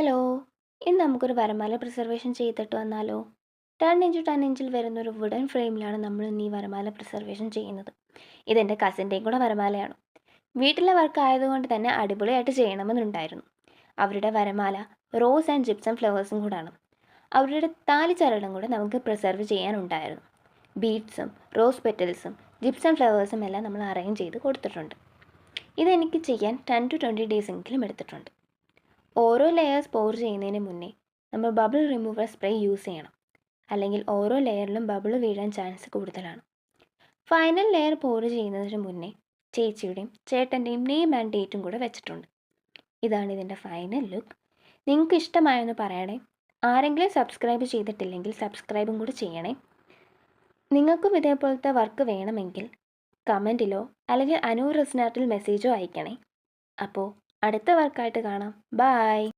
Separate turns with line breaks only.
Hello. ഇന്ന് നമുക്കൊരു വരമാല preservation ചെയ്തിട്ട് വന്നാലോ? ടെൻ ഇഞ്ച് ടെൻ ഇഞ്ചിൽ വരുന്ന ഒരു വുഡൻ ഫ്രെയിമിലാണ് നമ്മൾ ഇന്ന് ഈ വരമാല പ്രിസർവേഷൻ ചെയ്യുന്നത്. ഇതെന്റെ കസിന്റെയും കൂടെ വരമാലയാണ്. വീട്ടിലെ വർക്ക് ആയതുകൊണ്ട് തന്നെ അടിപൊളിയായിട്ട് ചെയ്യണമെന്നുണ്ടായിരുന്നു. അവരുടെ വരമാല റോസ് ആൻഡ് ജിപ്സം ഫ്ലവേഴ്സും കൂടാണ്. അവരുടെ താലിച്ചരടും കൂടെ നമുക്ക് പ്രിസർവ് ചെയ്യാനുണ്ടായിരുന്നു. ബീഡ്സും റോസ് പെറ്റൽസും ജിപ്സം ഫ്ലവേഴ്സും എല്ലാം നമ്മൾ അറേഞ്ച് ചെയ്ത് കൊടുത്തിട്ടുണ്ട്. ഇതെനിക്ക് ചെയ്യാൻ ടെൻ ടു ട്വന്റി ഡേയ്സ് എങ്കിലും എടുത്തിട്ടുണ്ട്. ഓരോ ലെയേഴ്സ് പോർ ചെയ്യുന്നതിന് മുന്നേ നമ്മൾ ബബിൾ റിമൂവർ സ്പ്രേ യൂസ് ചെയ്യണം. അല്ലെങ്കിൽ ഓരോ ലെയറിലും ബബിൾ വീഴാൻ ചാൻസ് കൂടുതലാണ്. ഫൈനൽ ലെയർ പോർ ചെയ്യുന്നതിന് മുന്നേ ചേച്ചിയുടെയും ചേട്ടന്റെയും നെയിം ആൻഡ് ഡേറ്റും കൂടെ വെച്ചിട്ടുണ്ട്. ഇതാണ് ഇതിന്റെ ഫൈനൽ ലുക്ക് നിങ്ങൾക്ക് ഇഷ്ടമായെന്ന് പറയണേ. ആരെങ്കിലും സബ്സ്ക്രൈബ് ചെയ്തിട്ടില്ലെങ്കിൽ സബ്സ്ക്രൈബും കൂടി ചെയ്യണേ. നിങ്ങൾക്കും ഇതേപോലത്തെ വർക്ക് വേണമെങ്കിൽ കമന്റിലോ അല്ലെങ്കിൽ അനൂർ റെസ്നാട്ടിൽ മെസ്സേജോ അയക്കണേ. അപ്പോൾ അടുത്ത വർക്കായിട്ട് കാണാം. ബായ്